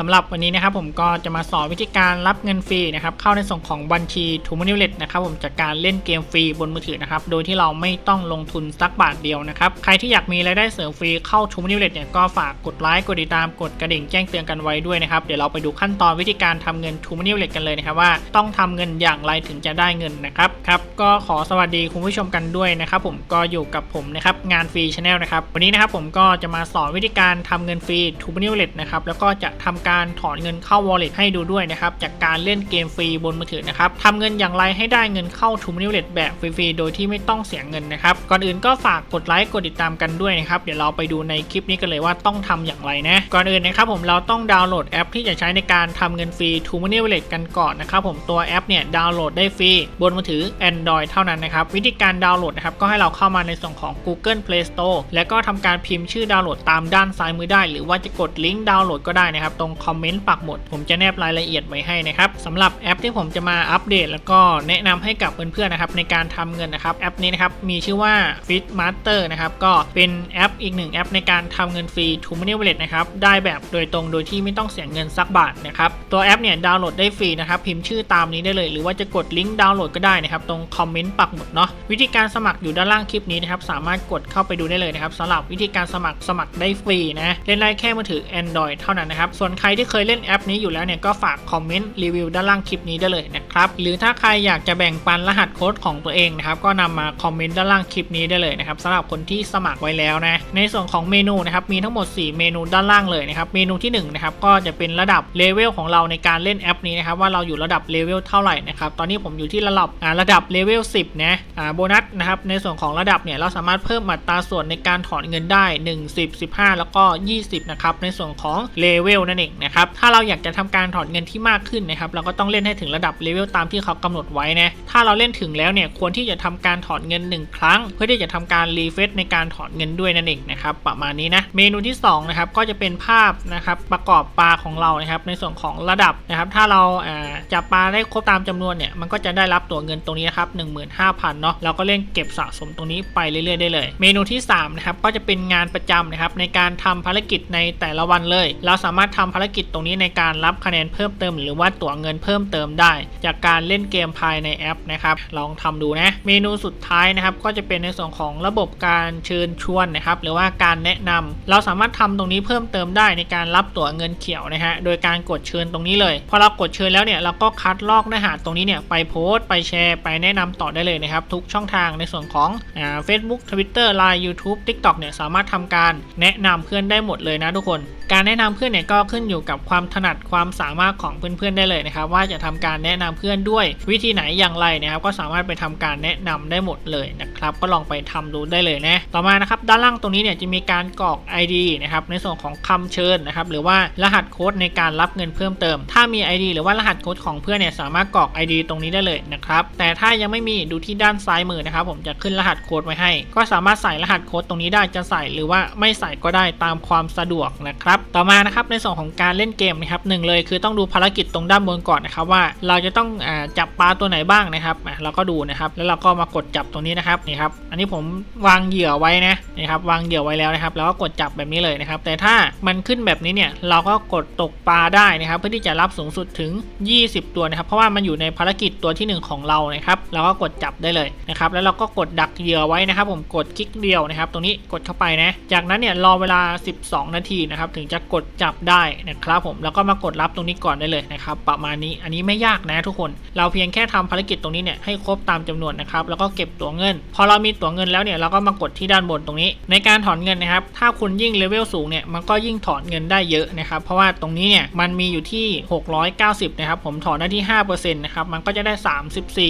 สำหรับวันนี้นะครับผมก็จะมาสอนวิธีการรับเงินฟรีนะครับเข้าในส่วนของบัญชีทูมานิเลตนะครับผมจากการเล่นเกมฟรีบนมือถือนะครับโดยที่เราไม่ต้องลงทุนสักบาทเดียวนะครับใครที่อยากมีรายได้เสริมฟรีเข้าทูมานิเลตเนี่ยก็ฝากกดไลค์กดติดตามกดกระดิ่งแจ้งเตือนกันไว้ด้วยนะครับเดี๋ยวเราไปดูขั้นตอนวิธีการทำเงินทูมานิเลตกันเลยนะครับว่าต้องทำเงินอย่างไรถึงจะได้เงินนะครับครับก็ขอสวัสดีคุณผู้ชมกันด้วยนะครับผมก็อยู่กับผมนะครับงานฟรีชาแนลนะครับวันนี้นะครับผมก็จะมาสอนวิธีการทำเงินฟรีทูมานิเลตนะครับแล้วก็จะทำการถอนเงินเข้า wallet ให้ดูด้วยนะครับ จากการเล่นเกมฟรีบนมือถือนะครับทำเงินอย่างไรให้ได้เงินเข้าทูมานิเลตแบบฟรีๆ โดยที่ไม่ต้องเสียเงินนะครับ ก่อนอื่นก็ฝากกดไลค์กดติดตามกันด้วยนะครับ เดี๋ยวเราไปดูในคลิปนี้กันเลยว่าต้องทำอย่างไรนะ ก่อนอื่นนะครับผมเราต้องดาวน์โหลดแอปที่จะใช้ในการทำเงินฟรีทูมานิเลตกันก่อนนะครับผมตัวแอปเนี่ยดาวน์โหลดได้ฟรีบนมือถือ Android เท่านั้นนะครับวิธีการดาวน์โหลดนะครับก็ให้เราเข้ามาในส่วนของ Google Play Store แล้วก็ทำการพิมพ์ชื่อดาวน์โหลดตามด้านซ้ายมือได้ หรือว่าจะกดลิงก์ดาวน์โหลดก็ได้นะครับตรงคอมเมนต์ปักหมด ผมจะแนบรายละเอียดไว้ให้นะครับสำหรับแอปที่ผมจะมาอัปเดต แล้วก็แนะนำให้กับเพื่อนๆนะครับในการทำเงินนะครับแอปนี้นะครับมีชื่อว่า Fit Master นะครับก็เป็นแอปอีกหนึ่งแอปในการทำเงินฟรี t o m o n e y Wallet นะครับได้แบบโดยตรงโดยที่ไม่ต้องเสียเงินสักบาทนะครับตัวแอปเนี่ยดาวน์โหลดได้ฟรีนะครับพิมพ์ชื่อตามนี้ได้เลย หรือว่าจะกดลิงก์ดาวน์โหลดก็ได้นะครับตรงคอมเมนต์ปักหมุดเนาะวิธีการสมัครอยู่ด้านล่างคลิปนี้นะครับสามารถกดเข้าไปดูได้เลยนะครับสำหรับวิธีการสมัครสมัครได้ฟรีนะเล่นได้แค่มือถือ Android เท่านั้นนะครับส่วนใครที่เคยเล่นแอปนี้อยู่แล้วเนี่ยก็ฝากคอมเมนต์รีวิวด้านล่างคลิปนี้ได้เลยนะครับหรือถ้าใครอยากจะแบ่งปันรหัสโค้ดของตัวเองนะครับก็นำมาคอมเมนต์ด้านล่างคลิปนี้ได้เลยนะครับสำหรับคนที่สมัครไว้แล้วนะในส่วนของเมนูนะครับมีทั้งหมด 4 เมนูด้านล่างเลยนะครับเมนูที่1นะครับก็จะเป็นระดับเลเวลของเราในการเล่นแอปนี้นะครับว่าเราอยู่ระดับเลเวลเท่าไหร่นะครับตอนนี้ผมอยู่ที่ระดับอ่าระดับเลเวล10นะอ่าโบนัสนะครับในส่วนของระดับเนี่ยเราสามารถเพิ่มอัตราส่วนในการถอนเงินได้ 1 10 15 แล้วก็ 20นะครับในส่วนของเลเวลนั่นเองนะครับ ถ้าเราอยากจะทำการถอนเงินที่มากขึ้นนะครับ เราก็ต้องเล่นให้ถึงระดับเลเวลตามที่เขากำหนดไว้นะ ถ้าเราเล่นถึงแล้วเนี่ยควรที่จะทำการถอนเงิน 1 ครั้ง เพื่อที่จะทำการรีเฟซในการถอนเงินด้วยนั่นเองนะครับ ประมาณนี้นะ เมนูที่2นะครับก็จะเป็นภาพนะครับประกอบปลาของเรานะครับ ในส่วนของระดับนะครับ ถ้าเราจับปลาได้ครบตามจำนวนเนี่ยมันก็จะได้รับตัวเงินตรงนี้นะครับ15,000เนาะเราก็เล่นเก็บสะสมตรงนี้ไปเรื่อยๆได้เลย เมนูที่3นะครับก็จะเป็นงานประจำนะครับในการทำภารกิจในแต่ละวันเลย เราสามารถทำภารกิจตรงนี้ในการรับคะแนนเพิ่มเติม หรือว่าตั๋วเงินเพิ่มเติมได้ จากการเล่นเกมภายในแอปนะครับลองทำดูนะเมนูสุดท้ายนะครับก็จะเป็นในส่วนของระบบการเชิญชวนนะครับหรือว่าการแนะนำเราสามารถทำตรงนี้เพิ่มเติมได้ในการรับตั๋วเงินเขียวนะฮะโดยการกดเชิญตรงนี้เลยพอเรากดเชิญแล้วเนี่ยเราก็คัดลอกเนื้อหาตรงนี้เนี่ยไปโพสต์ไปแชร์ ไปแนะนำต่อได้เลยนะครับทุกช่องทางในส่วนของอ่า Facebook Twitter Line YouTube TikTok เนี่ยสามารถทำการแนะนำเพื่อนได้หมดเลยนะทุกคน การแนะนำเพื่อนเนี่ยก็ขึ้นอยู่กับความถนัดความสามารถของเพื่อนๆได้เลยนะครับ ว่าจะทำการแนะนำเพื่อนด้วย วิธีไหนอย่างไรนะครับ ก็สามารถไปทำการแนะนำได้หมดเลยนะครับ ก็ลองไปทำดูได้เลยนะต่อมานะครับด้านล่างตรงนี้เนี่ยจะมีการกรอก ID นะครับในส่วนของคำเชิญนะครับหรือว่ารหัสโค้ดในการรับเงินเพิ่มเติม ถ้ามี ID หรือว่ารหัสโค้ดของเพื่อนเนี่ยสามารถกรอก ID ตรงนี้ได้เลยนะครับแต่ถ้ายังไม่มีดูที่ด้านซ้ายมือนะครับ ผมจะขึ้นรหัสโค้ดไว้ให้ ก็สามารถใส่รหัสโค้ดตรงนี้ได้จะใส่หรือว่าไม่ใส่ก็ได้ตามความสะดวกนะครับ ต่อมานะครับในส่วนของการเล่นเกมนะครับหนึ่งเลยคือต้องดูภารกิจตรงด้านบนก่อนนะครับว่าเราจะต้องอจับปลาตัวไหนบ้างนะครับเราก็ดูนะครับแล้วเราก็มากดจับตรงนี้นะครับนี่ครับอันนี้ผมวางเหยื่อไว้นะนี่ครับวางเหยื่อไว้แล้วนะครับแล้วก็กดจับแบบนี้เลยนะครับ แต่ถ้ามันขึ้นแบบนี้เนี่ยเราก็กดตกปลาได้นะครับ เพื่อที่จะรับสูงสุดถึง 20 ตัวนะครับ เพราะว่ามันอยู่ในภารกิจตัวที่ 1 ของเรานะครับเราก็กดจับได้เลยนะครับแล้วเราก็กดดักเหยื่อไว้นะครับ ผมกดคลิกเดียวนะครับ ตรงนี้กดเข้าไปนะ จากนั้นเนี่ยรอเวลา 12 นาทีนะครับถึงจะกดจับได้นะครับผมแล้วก็มากดรับตรงนี้ก่อนได้เลยนะครับประมาณนี้อันนี้ไม่ยากนะทุกคน เราเพียงแค่ทำภารกิจตรงนี้เนี่ยให้ครบตามจำนวนนะครับแล้วก็เก็บตั๋วเงิน พอเรามีตั๋วเงินแล้วเนี่ยเราก็มากดที่ด้านบนตรงนี้ ในการถอนเงินนะครับถ้าคุณยิ่งเลเวลสูงเนี่ยมันก็ยิ่งถอนเงินได้เยอะนะครับเพราะว่าตรงนี้เนี่ยมันมีอยู่ที่ 690นะครับผมถอนได้ที่5%นะครับมันก็จะได้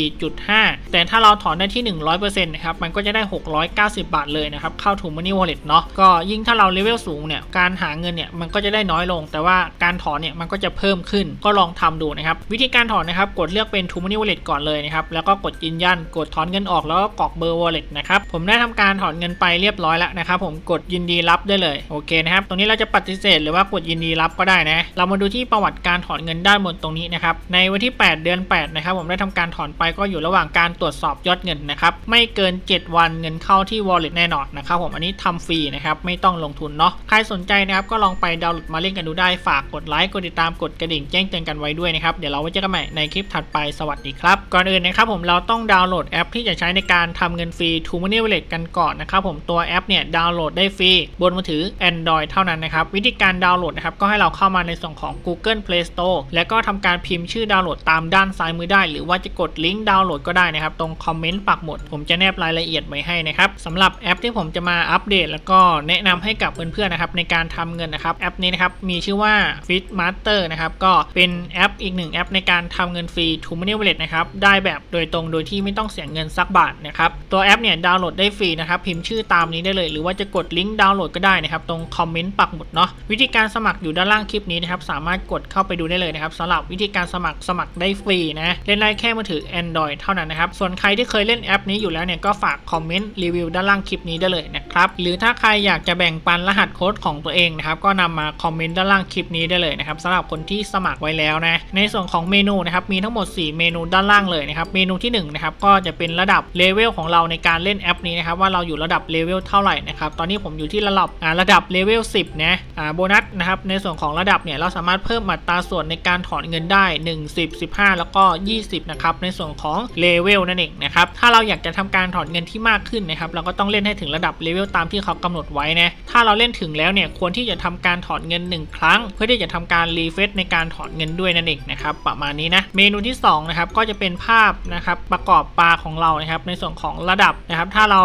34.5 แต่ถ้าเราถอนได้ที่ 100%นะครับมันก็จะได้ 690 บาทเลยนะครับเข้าถุงมันนี่วอลเล็ตเนาะก็ยิ่งถ้าเราเลเวลสูงเนี่ยการหาเงินเนี่ยมันก็จะได้น้อยลงแต่ว่าการถอนเนี่ยมันก็จะเพิ่มขึ้นก็ลองทำดูนะครับ วิธีการถอนนะครับกดเลือกเป็น t o m o n e y Wallet ก่อนเลยนะครับแล้วก็กดยืนยันกดถอนเงินออกแล้วก็กรอกเบอร์ wallet นะครับผมได้ทำการถอนเงินไปเรียบร้อยแล้วนะครับผมกดยินดีรับได้เลยโอเคนะครับตรงนี้เราจะปฏิเสธหรือว่ากดยินดีรับก็ได้นะเรามาดูที่ประวัติการถอนเงินด้านบนตรงนี้นะครับในวันที่ 8 เดือน 8 นะครับ ผมได้ทำการถอนไปก็อยู่ระหว่างการตรวจสอบยอดเงินนะครับไม่เกิน 7 วันเงินเข้าที่ wallet แน่นอนนะครับผมอันนี้ทำฟรีนะครับไม่ต้องลงทุนเนาะใครสนใจนะครับก็ลองไปดาวน์โหลดมาเล่นกันดูได้ฝากกดไลค์ กดติดตาม กดกระดิ่งแจ้งเตือนกันไว้ด้วยนะครับ เดี๋ยวเราไว้เจอกันใหม่ในคลิปถัดไปสวัสดีครับ ก่อนอื่นนะครับผมเราต้องดาวน์โหลดแอปที่จะใช้ในการทำเงินฟรี t o Money Wallet กันก่อนนะครับผมตัวแอปเนี่ยดาวน์โหลดได้ฟรีบนมือถือ Android เท่านั้นนะครับวิธีการดาวน์โหลดนะครับก็ให้เราเข้ามาในส่วนของ Google Play Store แล้วก็ทำการพิมพ์ชื่อดาวน์โหลดตามด้านซ้ายมือได้ หรือว่าจะกดลิงก์ดาวน์โหลดก็ได้นะครับตรงคอมเมนต์ปักหมุดผมจะแนบรายละเอียดไว้ให้นะครับสำหรับแอปที่ผมจะมาอัปเดต แล้วก็แนะนำให้กับเพื่อนๆนะครับในการทำเงินนะครับแอปนี้นะครับมีชื่อว่า Fit Master นะครับ ก็เป็นแอปอีกหนึ่งแอปในการทำเงินฟรี t o Money Wallet นะครับ ได้แบบโดยตรงโดยที่ไม่ต้องเสียเงินสักบาทนะครับ ตัวแอปเนี่ยดาวน์โหลดได้ฟรีนะครับ พิมพ์ชื่อตามนี้ได้เลย หรือว่าจะกดลิงก์ดาวน์โหลดก็ได้นะครับ ตรงคอมเมนต์ปักหมุดเนาะ วิธีการสมัครอยู่ด้านล่างคลิปนี้นะครับ สามารถกดเข้าไปดูได้เลยนะครับสำหรับวิธีการสมัครสมัครได้ฟรีนะ เล่นได้แค่มือถือ Android เท่านั้นนะครับ ส่วนใครที่เคยเล่นแอปนี้อยู่แล้วเนี่ยก็ฝากคอมเมนต์รีวิวด้านล่างคลิปนี้ได้เลยนะครับ หรือถ้าใครอยากจะแบ่งปันรหัสโค้ดของตัวเองนะครับ ก็นำมาคอมเมนต์ด้านล่างคลิปนี้ได้เลยนะครับสำหรับคนที่สมัครไว้แล้วนะในส่วนของเมนูนะครับมีทั้งหมด 4 เมนูด้านล่างเลยนะครับเมนูที่1นะครับก็จะเป็นระดับเลเวลของเราในการเล่นแอปนี้นะครับว่าเราอยู่ระดับเลเวลเท่าไหร่นะครับตอนนี้ผมอยู่ที่ระดับระดับเลเวล10นะอ่าโบนัสนะครับในส่วนของระดับเนี่ยเราสามารถเพิ่มอัตราส่วนในการถอนเงินได้ 1 10 15 แล้วก็ 20นะครับในส่วนของเลเวลนั่นเองนะครับถ้าเราอยากจะทำการถอนเงินที่มากขึ้นนะครับเราก็ต้องเล่นให้ถึงระดับเลเวลตามที่เขากำหนดไว้นะถ้าเราเล่นถึงแล้วเนี่ยควรที่จะทำการถอนเงิน 1 ครั้งเพื่อที่จะทำการรีเฟซในการถอนเงินด้วยนั่นเองนะครับประมาณนี้นะเมนูที่2นะครับก็จะเป็นภาพนะครับประกอบปลาของเรานะครับในส่วนของระดับนะครับถ้าเรา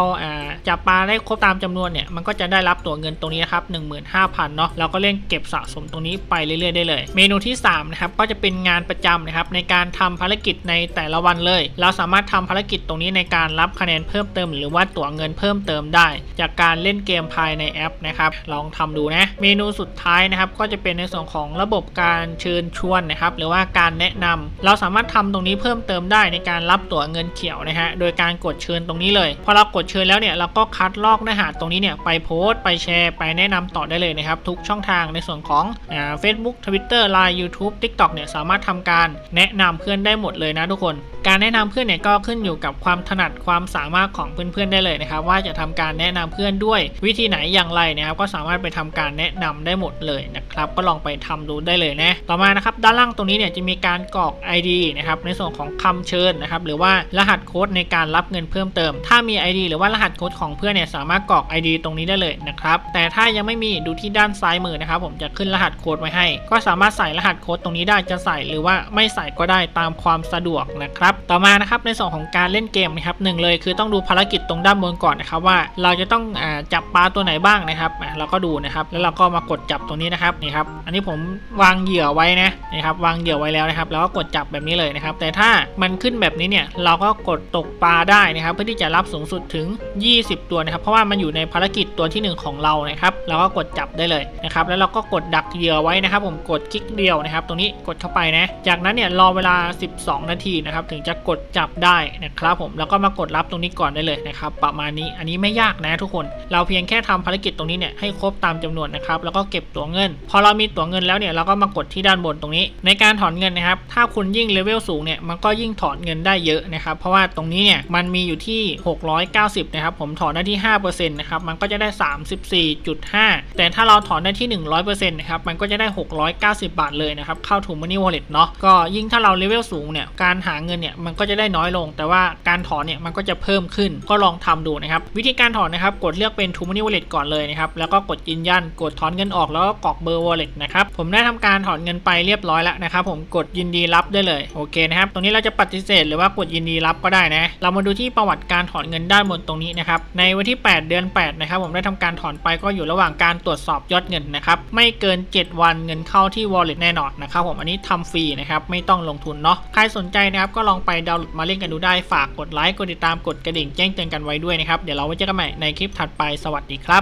จับปลาได้ครบตามจำนวนเนี่ยมันก็จะได้รับตัวเงินตรงนี้นะครับ15,000เนาะเราก็เล่นเก็บสะสมตรงนี้ไปเรื่อยๆได้เลย เมนูที่3นะครับก็จะเป็นงานประจำนะครับในการทำภารกิจในแต่ละวันเลย เราสามารถทำภารกิจตรงนี้ในการรับคะแนนเพิ่มเติม หรือว่าตั๋วเงินเพิ่มเติมได้ จากการเล่นเกมภายในแอปนะครับลองทำดูนะเมนูสุดท้ายนะครับก็จะเป็นในส่วนของระบบการเชิญชวนนะครับ หรือว่าการแนะนำเราสามารถทำตรงนี้เพิ่มเติมได้ในการรับตั๋วเงินเขียวนะฮะ โดยการกดเชิญตรงนี้เลย พอเรากดเชิญแล้วเนี่ยเราก็คัดลอกเนื้อหาตรงนี้เนี่ยไปโพสต์ไปแชร์ ไปแนะนำต่อได้เลยนะครับ ทุกช่องทางในส่วนของอ่า Facebook Twitter Line YouTube TikTok เนี่ยสามารถทำการแนะนำเพื่อนได้หมดเลยนะทุกคน การแนะนำเพื่อนเนี่ยก็ขึ้นอยู่กับความถนัดความสามารถของเพื่อนๆได้เลยนะครับ ว่าจะทำการแนะนำเพื่อนด้วย วิธีไหนอย่างไรนะครับก็สามารถไปทำการแนะนำได้หมดเลยนะครับก็ลองไปทำดูได้เลยนะ ต่อมานะครับด้านล่างตรงนี้เนี่ยจะมีการกรอก ID นะครับในส่วนของคำเชิญนะครับหรือว่ารหัสโค้ดในการรับเงินเพิ่มเติม ถ้ามี ID หรือว่ารหัสโค้ดของเพื่อนเนี่ยสามารถกรอก ID ตรงนี้ได้เลยนะครับแต่ถ้ายังไม่มีดูที่ด้านซ้ายมือนะครับผมจะขึ้นรหัสโค้ดไว้ให้ ก็สามารถใส่รหัสโค้ดตรงนี้ได้จะใส่หรือว่าไม่ใส่ก็ได้ตามความสะดวกนะครับต่อมานะครับในส่วนของการเล่นเกมนะครับหนึ่งเลยคือต้องดูภารกิจตรงด้านบนก่อนนะครับว่าเราจะต้องอจับปลาตัวไหนบ้างนะครับเราก็ดูนะครับแล้วเราก็มากดจับตรงนี้นะครับนี่ครับอันนี้ผมวางเหยื่อไว้นะนี่ครับวางเหยื่อไว้แล้วนะครับ แล้วก็กดจับแบบนี้เลยนะครับ แต่ถ้ามันขึ้นแบบนี้เนี่ยเราก็กดตกปลาได้นะครับ เพื่อที่จะรับสูงสุดถึง 20 ตัวนะครับ เพราะว่ามันอยู่ในภารกิจตัวที่หนึ่งของเรานะครับเราก็กดจับได้เลยนะครับ แล้วเราก็กดดักเหยื่อไว้นะครับ ผมกดคลิกเดียวนะครับ ตรงนี้กดเข้าไปนะ จากนั้นเนี่ยรอเวลา 12 นาทีนะครับ ถึงจะกดจับได้นะครับผมแล้วก็มากดรับตรงนี้ก่อนได้เลยนะครับ ประมาณนี้อันนี้ไม่ยากนะทุกคน เราเพียงแค่ทำภารกิจตรงนี้เนี่ยให้ครบตามจำนวนนะครับแล้วก็เก็บตัวเงิน พอเรามีตั๋วเงินแล้วเนี่ยเราก็มากดที่ด้านบนตรงนี้ ในการถอนเงินนะครับ ถ้าคุณยิ่งเลเวลสูงเนี่ยมันก็ยิ่งถอนเงินได้เยอะนะครับ เพราะว่าตรงนี้เนี่ยมันมีอยู่ที่ 690 นะครับ ผมถอนได้ที่ 5%นะครับ มันก็จะได้ 34.5 แต่ถ้าเราถอนได้ที่ 100%นะครับ มันก็จะได้ 690 บาทเลยนะครับ เข้าถู Money Wallet เนาะ ก็ยิ่งถ้าเราเลเวลสูงเนี่ย การหาเงินเนี่ยมันก็จะได้น้อยลง แต่ว่าการถอนเนี่ยมันก็จะเพิ่มขึ้น ก็ลองทำดูนะครับ วิธีการถอนนะครับ กดเลือกเป็น t o Money Wallet ก่อนเลยนะครับ แล้วก็กดยืนยัน กดถอนเงินออกแล้วก็กรอกเบอร์ Wallet นะครับผมได้ทำการถอนเงินไปเรียบร้อยแล้วนะครับผมกดยินดีรับได้เลยโอเคนะครับตรงนี้เราจะปฏิเสธหรือว่ากดยินดีรับก็ได้นะ เรามาดูที่ประวัติการถอนเงินด้านบนตรงนี้นะครับในวันที่ 8 เดือน 8 นะครับผมได้ทำการถอนไปก็อยู่ระหว่างการตรวจสอบยอดเงินนะครับไม่เกิน 7 วันเงินเข้าที่ Wallet แน่นอนนะครับผมอันนี้ทำฟรีนะครับไม่ต้องลงทุนเนาะใครสนใจนะครับก็ลองไปดาวน์โหลดมาเล่นกันดูได้ฝากกดไลค์กดติดตามกดกระดิ่งแจ้งเตือนกันไว้ด้วยนะครับเดี๋ยวเราไว้เจอกันใหม่ในคลิปถัดไปสวัสดีครับ